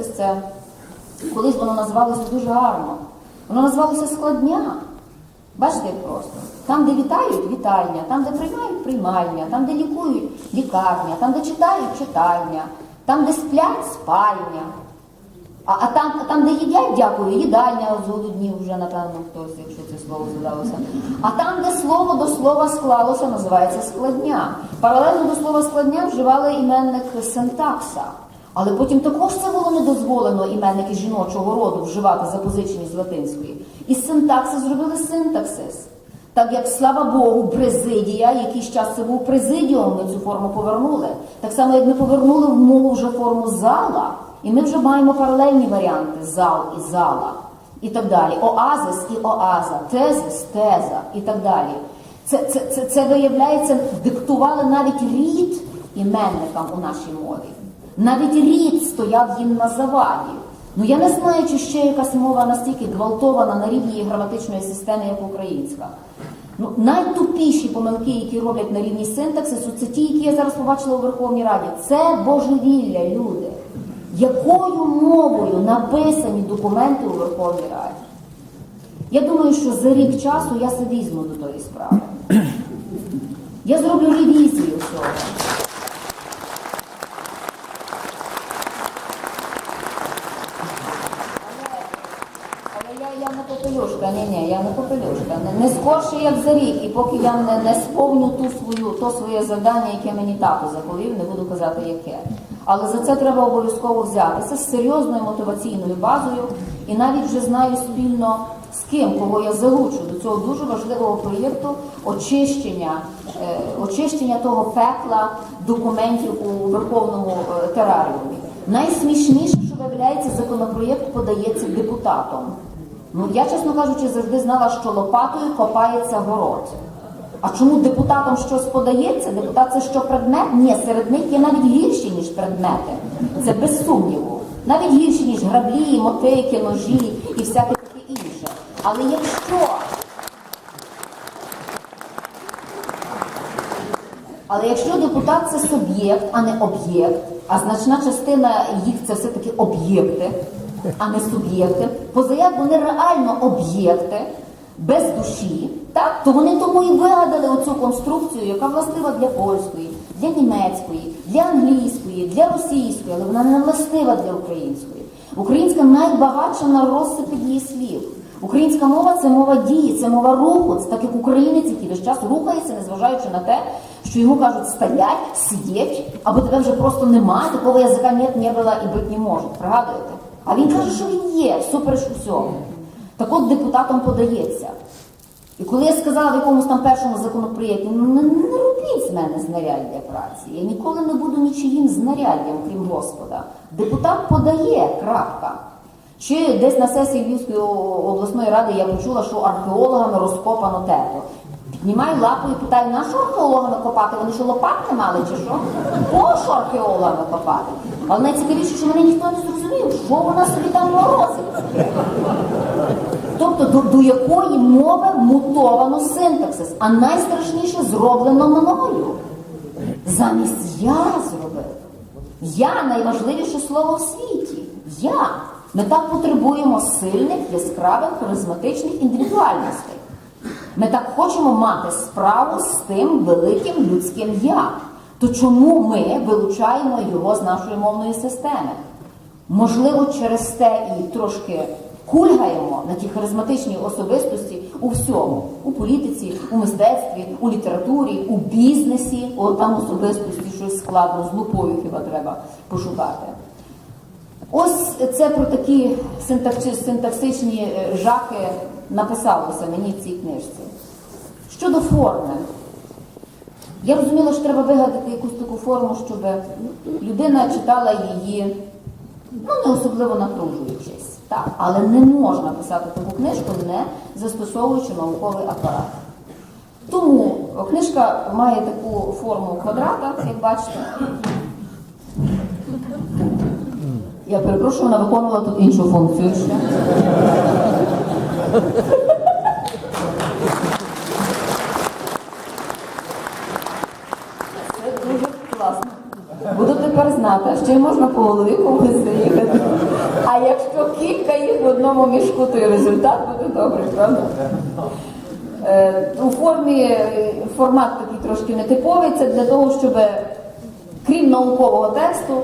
це колись воно називалося дуже гарно. Воно називалося складня. Бачите, як просто. Там, де вітають вітальня, там, де приймають приймальня, там, де лікують лікарня, там, де читають читальня, там, де сплять спальня. А, а, там, а там, де їдять, дякую, їдальня з зголоднів вже, напевно, хтось, якщо це слово згадалося. А там, де слово до слова склалося, називається складня. Паралельно до слова складня вживали іменник синтакса. Але потім також це було не дозволено іменники жіночого роду вживати запозичені з латинської. І з синтакси зробили синтаксис. Так як, слава Богу, президія, якийсь час це був президіум, ми цю форму повернули. Так само, як ми повернули в мову вже форму зала, і ми вже маємо паралельні варіанти зал і зала, і так далі. Оазис і оаза, тезис, теза і так далі. Це, це, це, це виявляється, диктували навіть рід іменникам у нашій мові. Навіть рід стояв їм на заваді. Ну я не знаю, чи ще якась мова настільки гвалтована на рівні граматичної системи, як українська. Ну, найтупіші помилки, які роблять на рівні синтаксису, це ті, які я зараз побачила у Верховній Раді. Це божевілля, люди. Якою мовою написані документи у Верховній Раді? Я думаю, що за рік часу я се візьму до тої справи. Я зроблю ревізію цього. Але я, я не попелюшка, ні, ні, я не попелюшка. Не, не скорше, як за рік, і поки я не, не сповню ту свою, то своє завдання, яке мені тато заповів, не буду казати яке. Але за це треба обов'язково взятися з серйозною мотиваційною базою і навіть вже знаю спільно з ким, кого я залучу до цього дуже важливого проєкту очищення, е, очищення того пекла документів у верховному е, тераріумі. Найсмішніше, що виявляється, законопроєкт подається депутатом. Ну я, чесно кажучи, завжди знала, що лопатою копається город. А чому депутатам щось подається? Депутат це що предмет? Ні, серед них є навіть гірші, ніж предмети. Це без сумніву. Навіть гірші, ніж граблі, мотики, ножі і всяке таке інше. Але якщо Але якщо депутат це суб'єкт, а не об'єкт, а значна частина їх це все-таки об'єкти, а не суб'єкти, позаяк вони реально об'єкти без душі, так, то вони тому і вигадали оцю конструкцію, яка властива для польської, для німецької, для англійської, для російської, але вона не властива для української. Українська найбагатша на розсипи її слів. Українська мова це мова дії, це мова руху. Це так як українець, який весь час рухається, незважаючи на те, що йому кажуть стоять, сидіть, або тебе вже просто немає, такого язика нет, не було і бути не може. Пригадуєте? А він каже, що він є, всупереч усьому. Так от депутатам подається. І коли я сказала в якомусь там першому законопроєкті, ну не, не робіть з мене знаряддя праці. Я ніколи не буду нічиїм знаряддям, крім Господа. Депутат подає, крапка. Чи десь на сесії Львівської обласної ради я почула, що археологами розкопано тето. Піднімаю лапу і питаю, на що археологами копати? Вони що лопат мали чи що? Кого що археологами копати? Але найцікавіше, що мене ніхто не зрозумів, що вона собі там морозить. Тобто до, до якої мови мутовано синтаксис, а найстрашніше зроблено мною. Замість я зробив. Я найважливіше слово в світі. Я. Ми так потребуємо сильних, яскравих, харизматичних індивідуальностей. Ми так хочемо мати справу з тим великим людським я. То чому ми вилучаємо його з нашої мовної системи? Можливо, через те і трошки кульгаємо на ті харизматичні особистості у всьому, у політиці, у мистецтві, у літературі, у бізнесі. От там особистості щось складно з лупою хіба треба пошукати. Ось це про такі синтаксичні, синтаксичні е, жахи написалося мені в цій книжці. Щодо форми, я розуміла, що треба вигадати якусь таку форму, щоб людина читала її, ну не особливо напружуючись. Так, але не можна писати таку книжку, не застосовуючи науковий апарат. Тому книжка має таку форму квадрата, як бачите. Я перепрошую, вона виконувала тут іншу функцію ще. Це дуже класно. Буду тепер знати, а ще й можна по голові когось заїхати. якщо кілька їх в одному мішку, то і результат буде добрий, правда? Е, У формі е, формат такий трошки нетиповий. Це для того, щоб крім наукового тексту,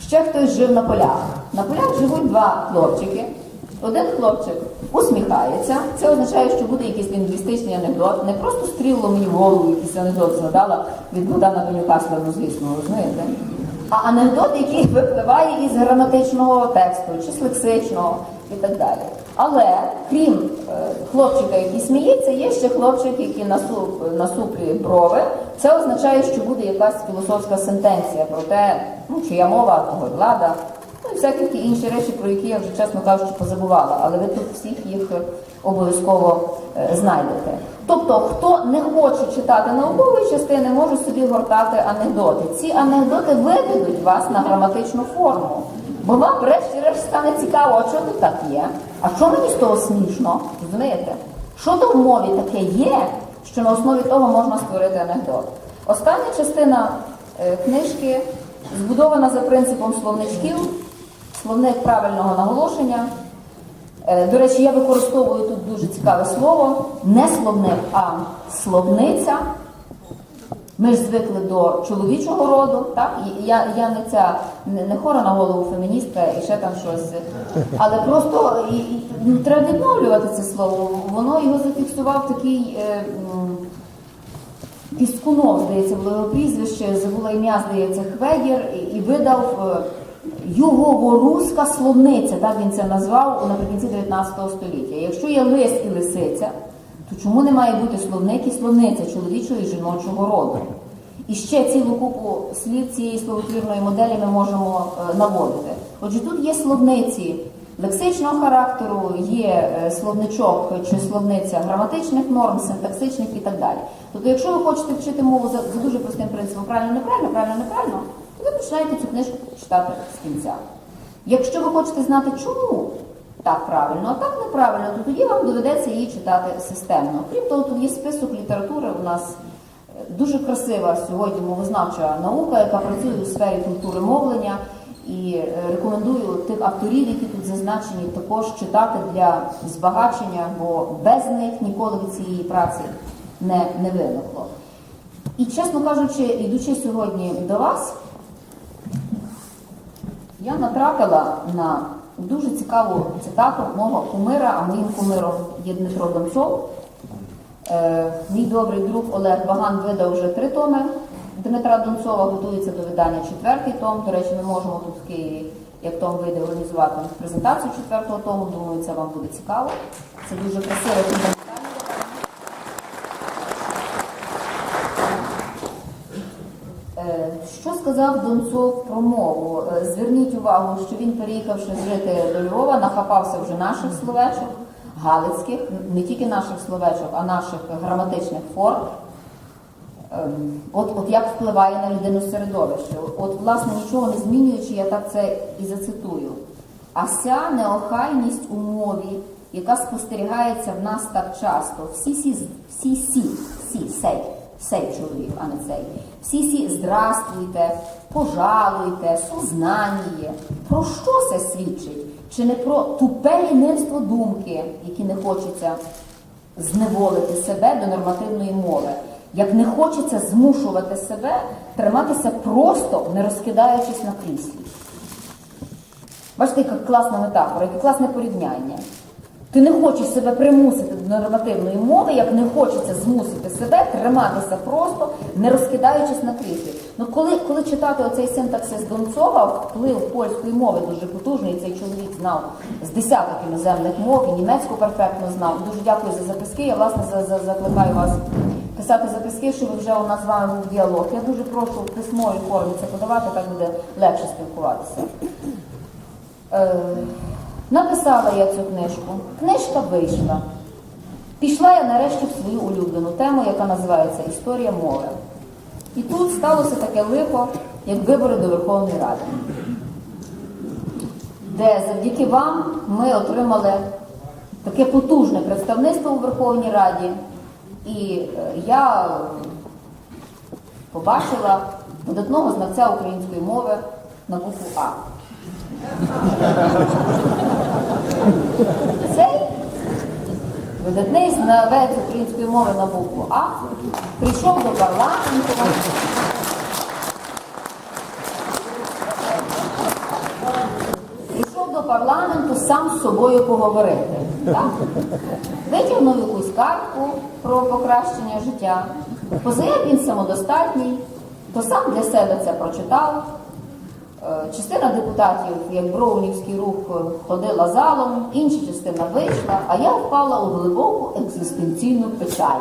ще хтось жив на полях. На полях живуть два хлопчики. Один хлопчик усміхається. Це означає, що буде якийсь лінгвістичний анекдот. Не просто стріло мені в голову якийсь анекдот згадала від Богдана Бенюка славнозвісно, розумієте? А анекдот, який випливає із граматичного тексту, чи з лексичного і так далі. Але крім е, хлопчика, який сміється, є ще хлопчик, який насуп, насуплює брови. Це означає, що буде якась філософська сентенція про те, ну, чия мова, того влада. Ну і всякі такі інші речі, про які я вже, чесно кажучи, позабувала. Але ви тут всіх їх е, обов'язково е, знайдете. Тобто, хто не хоче читати наукової частини, може собі гортати анекдоти. Ці анекдоти виведуть вас на граматичну форму. Бо вам, врешті-решт, стане цікаво, а що тут так є? А що мені з того смішно? Розумієте? Що то в мові таке є, що на основі того можна створити анекдот? Остання частина е, книжки збудована за принципом словничків, словник правильного наголошення. Е, До речі, я використовую тут дуже цікаве слово. Не словник, а словниця. Ми ж звикли до чоловічого роду, так? Я, я не ця не, не хора на голову феміністка і ще там щось. Але просто і, і, ну, треба відновлювати це слово. Воно його зафіксував такий е, Піскунов, здається, було його прізвище, забула ім'я, здається, Хвегер, і, і видав е, Юговоруська словниця, так він це назвав наприкінці 19 століття. Якщо є лис і лисиця, то чому не має бути словник і словниця чоловічого і жіночого роду? І ще цілу купу слів цієї словотвірної моделі ми можемо е, наводити. Отже, тут є словниці лексичного характеру, є е, словничок чи словниця граматичних норм, синтаксичних і так далі. Тобто, якщо ви хочете вчити мову за, дуже простим принципом правильно, неправильно, правильно, неправильно, ви починаєте цю книжку читати з кінця. Якщо ви хочете знати, чому так правильно, а так неправильно, то тоді вам доведеться її читати системно. Крім того, тут є список літератури у нас. е, Дуже красива сьогодні мовознавча наука, яка працює у сфері культури мовлення. І е, рекомендую тих авторів, які тут зазначені, також читати для збагачення, бо без них ніколи від цієї праці не, не виникло. І чесно кажучи, йдучи сьогодні до вас, я натрапила на дуже цікаву цитату мого кумира, а моїм кумиром є Дмитро Донцов. Е, Мій добрий друг Олег Ваган видав вже три томи Дмитра Донцова, готується до видання четвертий том. До речі, ми можемо тут в як том вийде, організувати презентацію четвертого тому. Думаю, це вам буде цікаво. Це дуже красиво фундаментально. Е, Що сказав Донцов про мову? Е, Зверніть увагу, що він, переїхавши жити до Львова, нахапався вже наших словечок, галицьких, не тільки наших словечок, а наших граматичних форм. Ем, От, от як впливає на людину середовище. От, власне, нічого не змінюючи, я так це і зацитую. А ся неохайність у мові, яка спостерігається в нас так часто, всі сі, всі сі, сі, сей, сей чоловік, а не цей. Всі сі здрастуйте, пожалуйте, сознаніє. Про що це свідчить? Чи не про тупе лінивство думки, які не хочеться зневолити себе до нормативної мови? Як не хочеться змушувати себе триматися просто, не розкидаючись на кріслі. Бачите, яка класна метафора, яке класне порівняння. Ти не хочеш себе примусити до нормативної мови, як не хочеться змусити себе триматися просто, не розкидаючись на кріслі. Ну коли, коли читати оцей синтаксис Донцова, вплив польської мови дуже потужний, цей чоловік знав з десяток іноземних мов, і німецьку перфектно знав. Дуже дякую за записки. Я власне за, за, закликаю вас писати записки, щоб вже у нас з вами був діалог. Я дуже прошу в письмовій формі це подавати, так буде легше спілкуватися. Е, написала я цю книжку. Книжка вийшла. Пішла я нарешті в свою улюблену тему, яка називається Історія мови. І тут сталося таке лихо, як вибори до Верховної Ради, де завдяки вам ми отримали таке потужне представництво у Верховній Раді. І е, я побачила видатного знавця української мови на букву А. Цей видатний знавець української мови на букву А прийшов до парламенту. Прийшов до парламенту сам з собою поговорити. Витягнув якусь картку про покращення життя. Позаяк він самодостатній, то сам для себе це прочитав. Е, Частина депутатів, як Броунівський рух, е, ходила залом, інша частина вийшла, а я впала у глибоку екзистенційну печаль.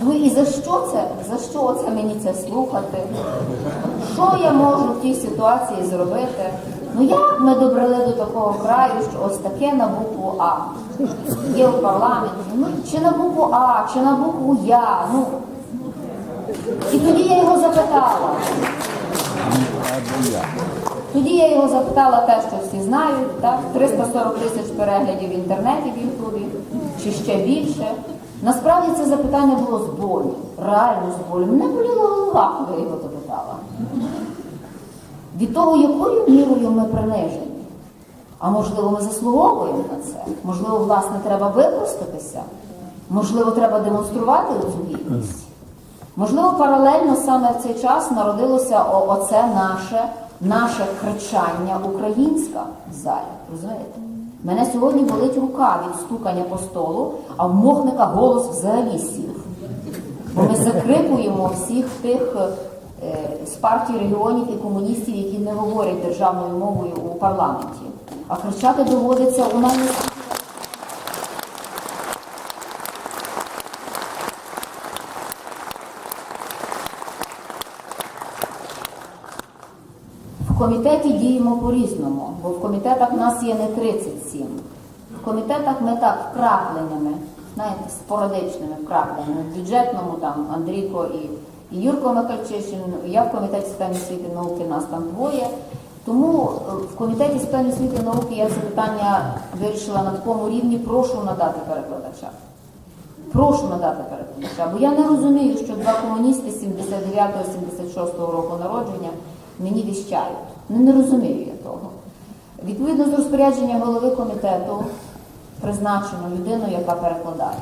Ну і за що це? За що це мені це слухати? Що я можу в тій ситуації зробити? Ну як ми добрали до такого краю, що ось таке на букву А є в парламенті? Ну чи на букву А, чи на букву Я? Ну і тоді я його запитала. Тоді я його запитала те, що всі знають, так? 340 тисяч переглядів в інтернеті в Ютубі, чи ще більше. Насправді це запитання було з болю, реально з болю. Мене боліла голова, коли я його запитала. Від того, якою мірою ми принижені. А можливо, ми заслуговуємо на це. Можливо, власне, треба випростатися. Можливо, треба демонструвати гідність. Можливо, паралельно саме в цей час народилося оце наше, наше кричання українська в залі. Розумієте? Мене сьогодні болить рука від стукання по столу, а в мохника голос взагалі сів. Бо ми закрикуємо всіх тих е, з партії регіонів і комуністів, які не говорять державною мовою у парламенті. А кричати доводиться у нас. В комітеті діємо по-різному, бо в комітетах нас є не 37. В комітетах ми так вкрапленнями, знаєте, спорадичними вкрапленнями. В бюджетному там Андрійко і, і Юрко Микальчишин, я в комітеті з питань освіти і науки, нас там двоє. Тому е, в комітеті з питань освіти і науки я це питання вирішила на такому рівні, прошу надати перекладача. Прошу надати перекладача, бо я не розумію, що два комуністи 79-76 року народження мені віщають. Ну, не розумію я того. Відповідно з розпорядження голови комітету призначено людину, яка перекладає.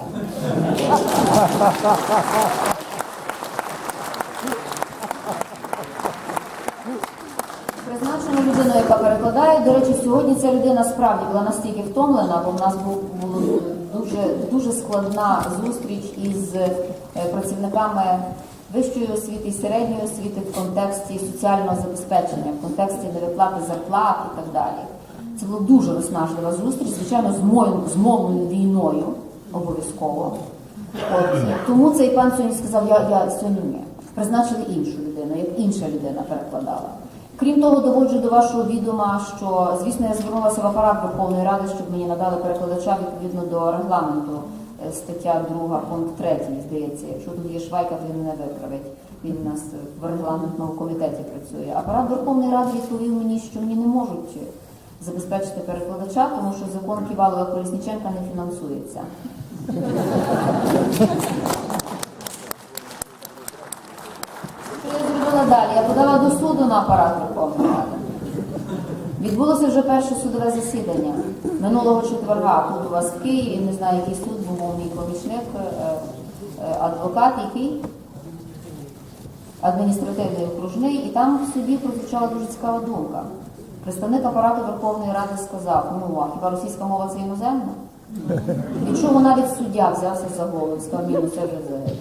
Призначена людина, яка перекладає. До речі, сьогодні ця людина справді була настільки втомлена, бо в нас був була дуже дуже складна зустріч із е, працівниками вищої освіти і середньої освіти в контексті соціального забезпечення, в контексті невиплати зарплат і так далі. Це була дуже виснажлива зустріч, звичайно, з мовою, з мовною війною обов'язково. От, тому цей пан сьогодні сказав, я, я сьогодні ні. Призначили іншу людину, як інша людина перекладала. Крім того, доводжу до вашого відома, що, звісно, я звернулася в апарат Верховної Ради, щоб мені надали перекладача відповідно до регламенту. Стаття 2, пункт 3, здається. Якщо тут є швайка, то він не виправить. Він у нас в регламентному комітеті працює. Апарат Верховної Ради відповів мені, що мені не можуть забезпечити перекладача, тому що закон Ківалова Колісніченка не фінансується. Що я зробила далі? Я подала до суду на апарат Верховної Ради. Відбулося вже перше судове засідання минулого четверга. Тут у вас в Києві, не знаю, який суд був мій помічник, е, е, адвокат, який адміністративний окружний, і там в суді прозвучала дуже цікава думка. Представник апарату Верховної Ради сказав: ну а хіба російська мова це іноземна? Від чого навіть суддя взявся за голову сказав, ну це вже взагалі.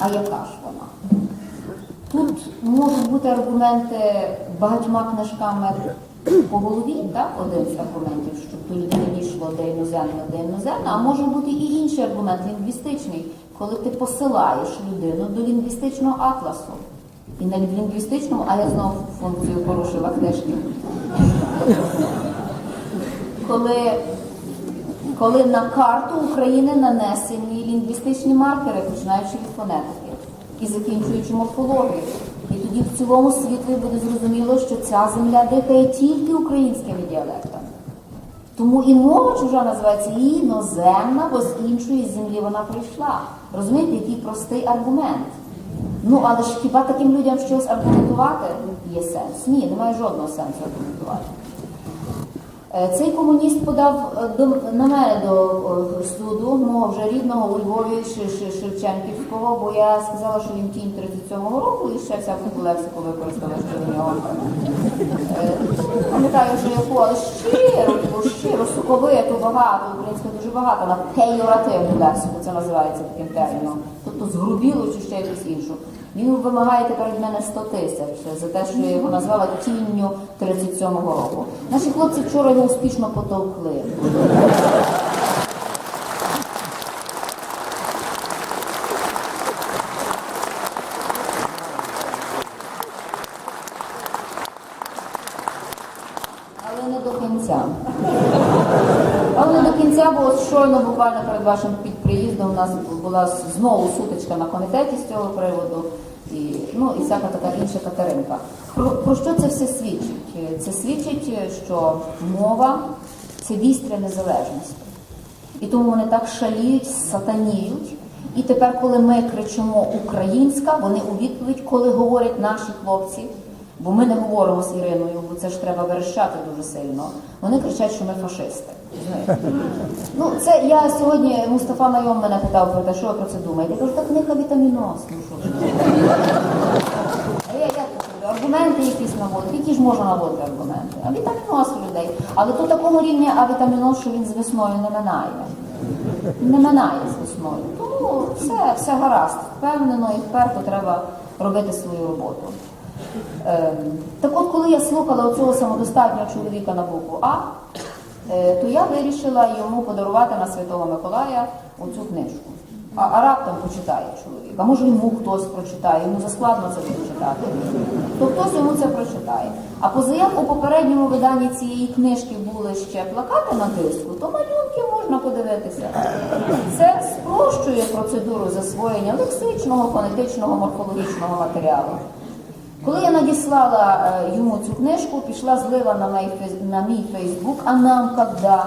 А яка ж? Тут можуть бути аргументи багатьма книжками по голові, так, один з аргументів, щоб до людини дійшло де іноземне, де іноземне, а може бути і інший аргумент лінгвістичний, коли ти посилаєш людину до лінгвістичного атласу. І в лінгвістичному, а я знову функцію порушила книжки. Коли коли на карту України нанесені лінгвістичні маркери, починаючи від фонетики і закінчуючи морфологією. І тоді в цілому світлі буде зрозуміло, що ця земля дихає тільки українськими діалектами. Тому і мова чужа називається іноземна, бо з іншої землі вона прийшла. Розумієте, який простий аргумент. Ну, але ж хіба таким людям щось аргументувати є сенс? Ні, немає жодного сенсу аргументувати. Е, Цей комуніст подав е, на мене до е, суду мого вже рідного у Львові Шевченківського, бо я сказала, що він тінь 37-го року і ще всяку лексику використала щодо нього. Пам'ятаю, що яку, але щиро, щиро, соковито, багато, українська дуже багато, на пейоративну лексику, це називається таким терміном. Тобто згрубіло чи ще якусь іншу. Він вимагає тепер від мене 100 тисяч за те, що я його назвала тінню 37-го року. Наші хлопці вчора його успішно потовкли. Але не до кінця. Але не до кінця, бо щойно буквально перед вашим під приїздом у нас була знову сутичка на комітеті з цього приводу. І, ну, і всяка така інша Катеринка. Про, про що це все свідчить? Це свідчить, що мова це вістря незалежності. І тому вони так шаліють, сатаніють. І тепер, коли ми кричимо українська, вони у відповідь, коли говорять наші хлопці, бо ми не говоримо з Іриною, бо це ж треба верещати дуже сильно. Вони кричать, що ми фашисти. Ну, це я сьогодні Мустафа Найом мене питав про те, що ви про це думаєте. Я кажу, так книга вітаміноз. Ну що ж. А я, я кажу, аргументи якісь наводити, які ж можна наводити аргументи. А вітаміноз у людей. Але то такого рівня авітаміноз, що він з весною не минає. Не минає з весною. Тому все, все гаразд. Впевнено і вперто треба робити свою роботу. Ем, так от, коли я слухала оцього самодостатнього чоловіка на букву А, то я вирішила йому подарувати на Святого Миколая оцю книжку. А, а раптом почитає чоловік. А може йому хтось прочитає, йому заскладно це прочитати. То хтось йому це прочитає. А позаяк у попередньому виданні цієї книжки були ще плакати на диску, то малюнки можна подивитися. Це спрощує процедуру засвоєння лексичного, фонетичного, морфологічного матеріалу. Коли я надіслала е, йому цю книжку, пішла злива на мій, фейсбук, а нам когда?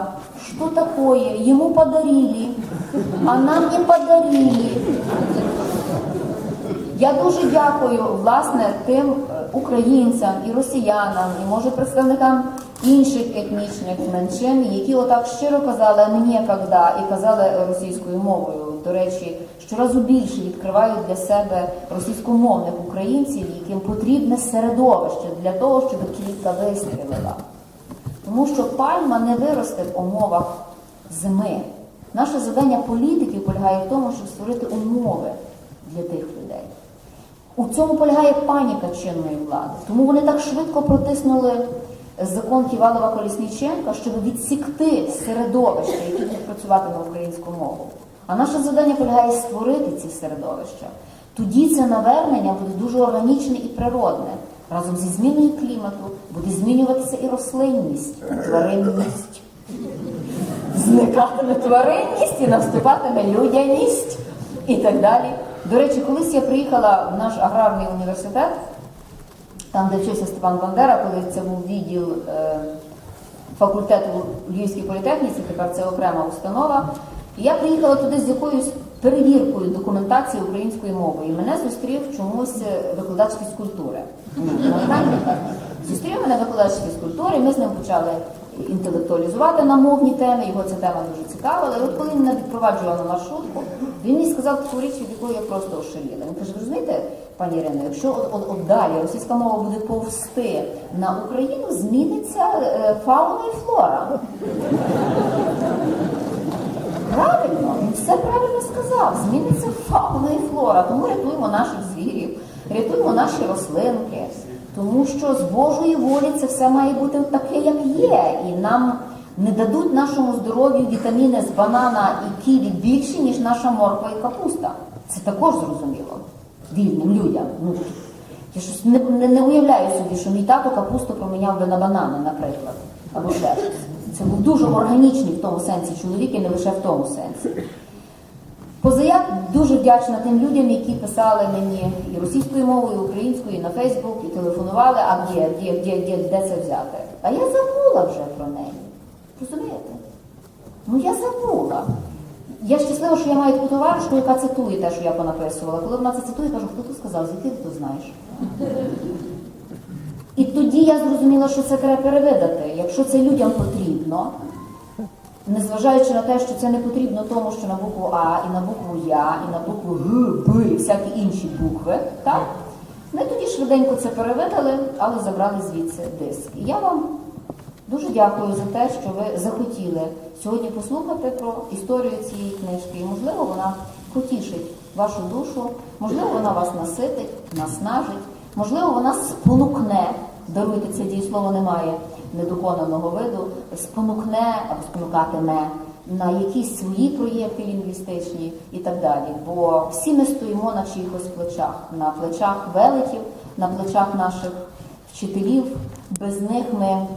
Что такое? Ему подарили, а нам не подарили. Я дуже дякую власне тим е, українцям і росіянам, і може представникам інших етнічних меншин, які отак щиро казали мені когда і казали російською мовою. До речі, щоразу більше відкривають для себе російськомовних українців, яким потрібне середовище для того, щоб квітка вистрілила. Тому що пальма не виросте в умовах зими. Наше завдання політиків полягає в тому, щоб створити умови для тих людей. У цьому полягає паніка чинної влади. Тому вони так швидко протиснули закон Ківалова Колісніченка, щоб відсікти середовища, які будуть працювати на українську мову. А наше завдання полягає створити ці середовища. Тоді це навернення буде дуже органічне і природне. Разом зі зміною клімату буде змінюватися і рослинність, і тваринність. Зникатиме тваринність і наступатиме людяність і так далі. До речі, колись я приїхала в наш аграрний університет, там, де вчився Степан Бандера, коли це був відділ е, факультету Львівській політехніці, тепер це окрема установа. Я приїхала туди з якоюсь перевіркою документації української мови. І мене зустрів чомусь е, викладач фізкультури. Зустрів мене викладач фізкультури, ми з ним почали інтелектуалізувати на мовні теми, його ця тема дуже цікавила. І от коли мене відпроваджував на маршрутку, він мені сказав таку річ, від якої я просто ошаліла. Він каже, розумієте, пані Ірино, якщо от, далі російська мова буде повсти на Україну, зміниться е, фауна і флора. Правильно, він все правильно сказав. Зміниться фауна і флора. Тому рятуємо наших звірів, рятуємо наші рослинки. Тому що з Божої волі це все має бути таке, як є. І нам не дадуть нашому здоров'ю вітаміни з банана і ківі більше, ніж наша морква і капуста. Це також зрозуміло вільним людям. Ну, я щось не, не, не уявляю собі, що мій тато капусту проміняв би на банани, наприклад, або ще. Це був дуже органічний в тому сенсі чоловік і не лише в тому сенсі. Позаяк дуже вдячна тим людям, які писали мені і російською мовою, і українською, і на Фейсбук, і телефонували, а де, де, де, де, де це взяти. А я забула вже про неї. Розумієте? Ну я забула. Я щаслива, що я маю таку товаришку, яка цитує те, що я понаписувала. Коли вона це цитує, я кажу, хто тут сказав, звідки ти знаєш? І тоді я зрозуміла, що це треба перевидати. Якщо це людям потрібно, незважаючи на те, що це не потрібно тому, що на букву А, і на букву Я, і на букву Г, Б, і всякі інші букви, так? Ми тоді швиденько це перевидали, але забрали звідси диск. І я вам дуже дякую за те, що ви захотіли сьогодні послухати про історію цієї книжки. І, можливо, вона потішить вашу душу, можливо, вона вас наситить, наснажить, можливо, вона спонукне, даруйте це дієслово немає недоконаного виду, спонукне або спонукатиме на якісь свої проєкти лінгвістичні і так далі. Бо всі ми стоїмо на чиїхось плечах, на плечах великів, на плечах наших вчителів. Без них ми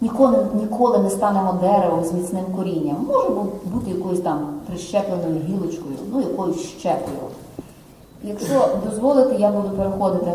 ніколи, ніколи не станемо деревом з міцним корінням. Може бути якоюсь там прищепленою гілочкою, ну якоюсь щепою. Якщо дозволите, я буду переходити